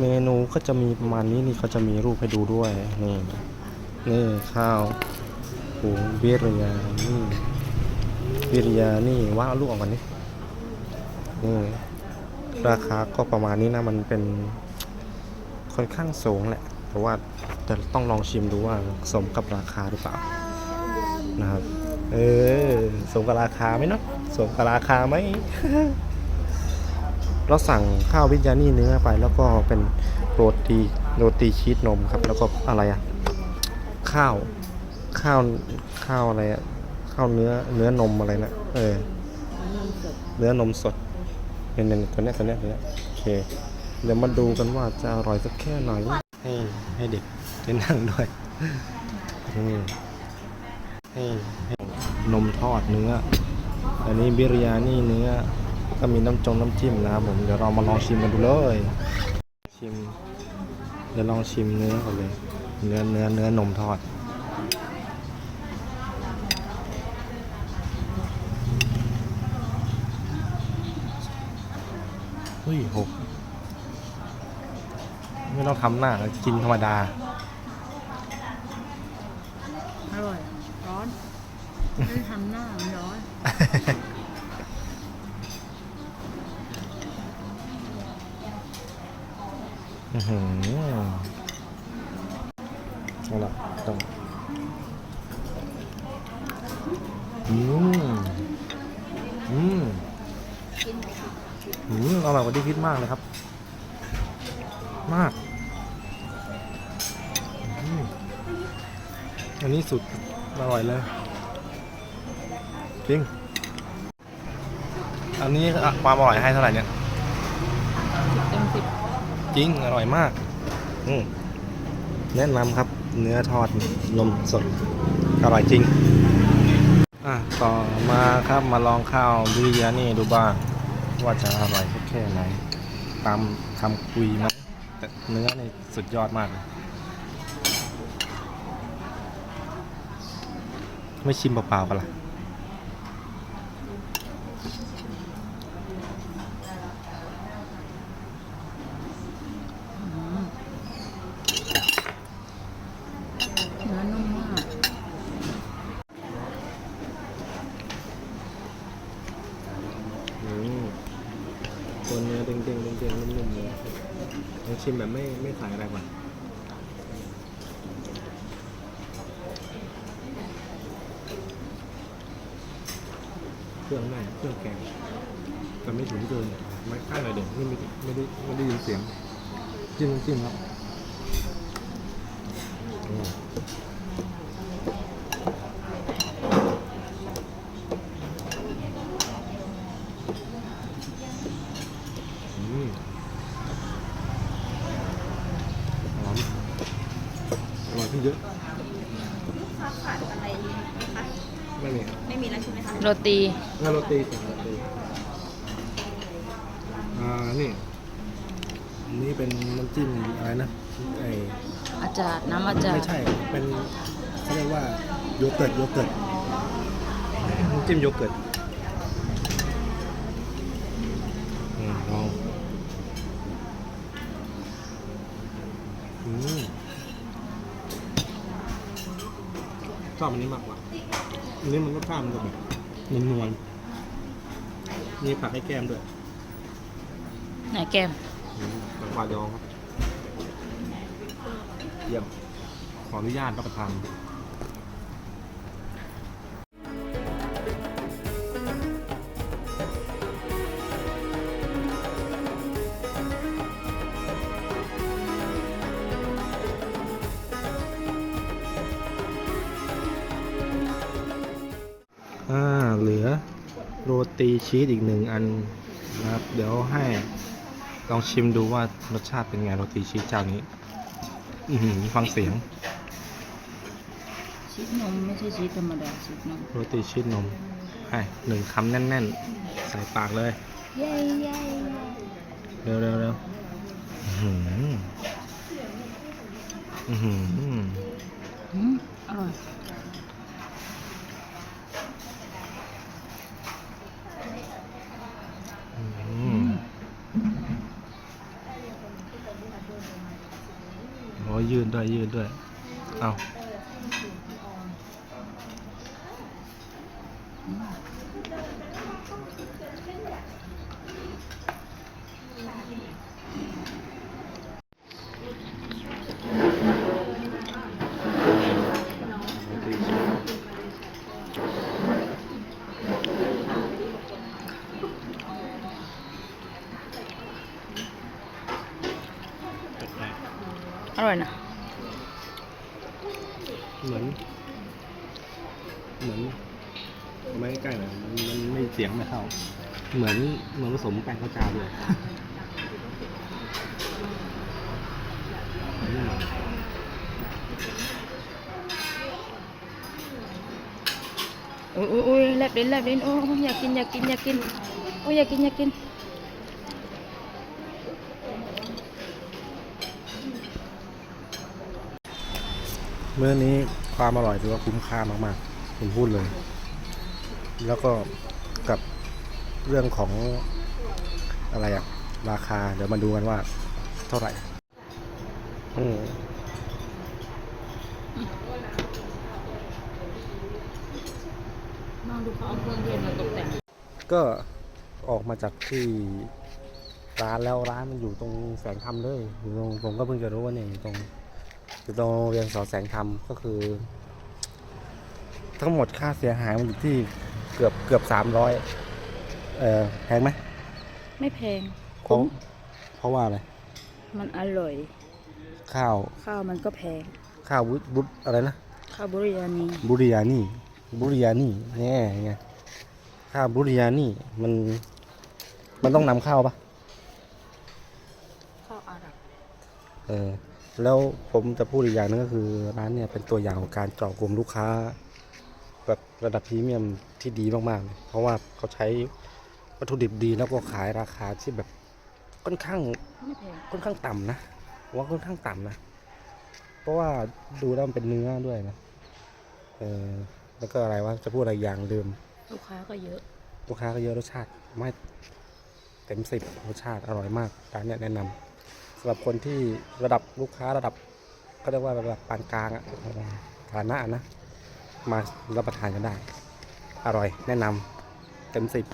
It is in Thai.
เมนูก็จะมีประมาณนี้นี่เขาจะมีรูปให้ดูด้วยนี่นี่ข้าวหุงบิริยานี่เบิริยานี่ว่าลูกออกมานี่นี่ราคาก็ประมาณนี้นะมันเป็นค่อนข้างสูงแหละ แต่ว่าจะต้องลองชิมดูว่าสมกับราคาหรือเปล่านะครับเออสมกับราคาไหมเนาะสมกับราคาไหม เราสั่งข้าววิญญานี่เนื้อไป แล้วก็เป็นโรตีโรตีชีสนมครับ แล้วก็อะไรอะข้าวข้าวข้าวอะไรอะข้าวเนื้อเนื้อนมอะไรนะเออเนื้อนมสดเนี่ยเนี่ยตัวเนี้ยตัวเนี้ยตัวเนี้ยโอเคเดี๋ยวมาดูกันว่าจะอร่อยสักแค่ไหนให้ให้เด็กได้นั่งด้วยให้ให้นมทอดเนื้อ อันนี้บิริยานี่เนื้อ ก็มีน้ำจงน้ำจิ้มนะครับผม เดี๋ยวเรามาลองชิมกันดูเลย ชิม เดี๋ยวลองชิมเนื้อก่อนเลย เนื้อเนื้อเนื้อนมทอด อุ้ยหก ไม่ต้องทำหน้ากินธรรมดา อร่อย ร้อน ไม่ได้ทำหน้ามันร้อน อือหือเอาละต้องอืมอืมอืมอร่อยกว่าที่คิดมากเลยครับ มากอันนี้สุดอร่อยเลยจริงอันนี้ความอร่อยให้เท่าไหร่เนี่ย ริง อร่อยมากอืมแนะนำครับ เนื้อทอดนมสด อร่อยจริง อะ ต่อมาครับมาลองข้าวบิริยานี่ดูบ้าง ว่าจะอร่อยแค่ไหน ตามคำคุยไหมแต่เนื้อนี่สุดยอดมากเลยไม่ชิมเปล่าๆปะล่ะ เนื้อนุ่มมาก อืมตัวเนื้อเด้งๆเด้งๆนุ่มๆเลยลอง ชิมแบบไม่ไม่ใส่อะไรก่อนเครื่องแน่เครื่องแกงแต่ไม่ถึงเกินไม่ค่ายหน่อยเด็กนี่ไม่ไม่ได้ไม่ได้ยินเสียง จิ้มจิ้มครับอืมอืมหอม อร่อยขึ้นเยอะไม่มีครับไม่มีแล้วใช่ไหมคะโรตี งานโรตีสั่งโรตีอ่านี่อันนี่เป็นน้ำจิ้มอะไรนะไออาจารย์น้ำอาจารไม่ย์ใช่เป็นเขาเรียกว่าโยเกิร์ตโยเกิร์ตน้ำจิ้มโยเกิร์ตอืมลองอืม ชอบอันนี้มากกว่า อันนี้มันรสชาติมันจะแบบนวลๆมีผักให้แก้มด้วยไหนแก้มอืมแตงกวาดองครับเยี่ยมขออนุญาตรับประทาน โรตีชีสอีกหนึ่งอันนะครับ เดี๋ยวให้ลองชิมดูว่ารสชาติเป็นไงโรตีชีสเจ้านี้ อือหือฟังเสียง ชีสนมไม่ใช่ชีสธรรมดาชีสนมโรตีชีสนมให้หนึ่งคำแน่น ๆ ใส่ปากเลย เย้เย้เร็วเร็วเร็วอื้อหืออื้อหืออืมอร่อย ยืดด้วยยืดด้วย เอา อร่อยนะๆเหมือน เหมือนเอาไม้ใกล้ๆหน่อยมันมันไม่เสียงไม่เข้า เหมือนเหมือนผสมแป้งข้าวเจ้าด้วยอืมอุ้ยอุ้ยอุ้ยแลบลิ้นแลบลิ้นโอ้ยอยากกินอยากกินอยากกินโอ้ยอยากกินอยากกิน เมื่อนี้ความอร่อยถือว่าคุ้มค่ามากๆผมพูดเลย แล้วก็กับเรื่องของอะไรอะราคา เดี๋ยวมาดูกันว่า เท่าไหร่ อืมมองดูเขาเอาเครื่องเทศมาตกแต่งก็ออกมาจากที่ร้านแล้วร้านมันอยู่ตรงแสงธรรมเลยอยู่ตรงผมก็เพิ่งจะรู้ว่าเนี่ยอยู่ตรง อยู่ตรงโรงเรียนสอนแสงธรรมก็คือ ทั้งหมดค่าเสียหายมันอยู่ที่เกือบเกือบสามร้อยเออแพงไหมไม่แพงเพราะเพราะว่าอะไรมันอร่อย ข้าวข้าวมันก็แพง ข้าวบุบุอะไรนะข้าวบุรีนีบุริยานี่บุริยานี่แน่ไงข้าวบุริยานี่มัน มันต้องนำเข้าวปะข้าวอาหรับเออ แล้วผมจะพูดอีกอย่างหนึงก็คือร้านเนี่ยเป็นตัวอย่างของการเจาะกลุ่มลูกค้า แบบระดับพรีเมียมที่ดีมากๆเลยเพราะว่าเขาใช้วัตถุดิบดีแล้วก็ขายราคาที่แบบค่อนข้างไม่แพงค่อนข้างต่ำนะผมว่าค่อนข้างต่ำนะ เพราะว่าดูแล้วมันเป็นเนื้อด้วยนะเออแล้วก็อะไรว่าจะพูดอะไรอย่างลืมลูกค้าก็เยอะ ลูกค้าก็เยอะรสชาติไม่เต็มสิบรสชาติอร่อยมากร้านเนี้ยแนะนำ สำหรับคนที่ระดับลูกค้าระดับก็เรียกว่าระดับปานกลางอะฐานะนะ มารับประทานกันได้ อร่อยแนะนำเต็มสิบ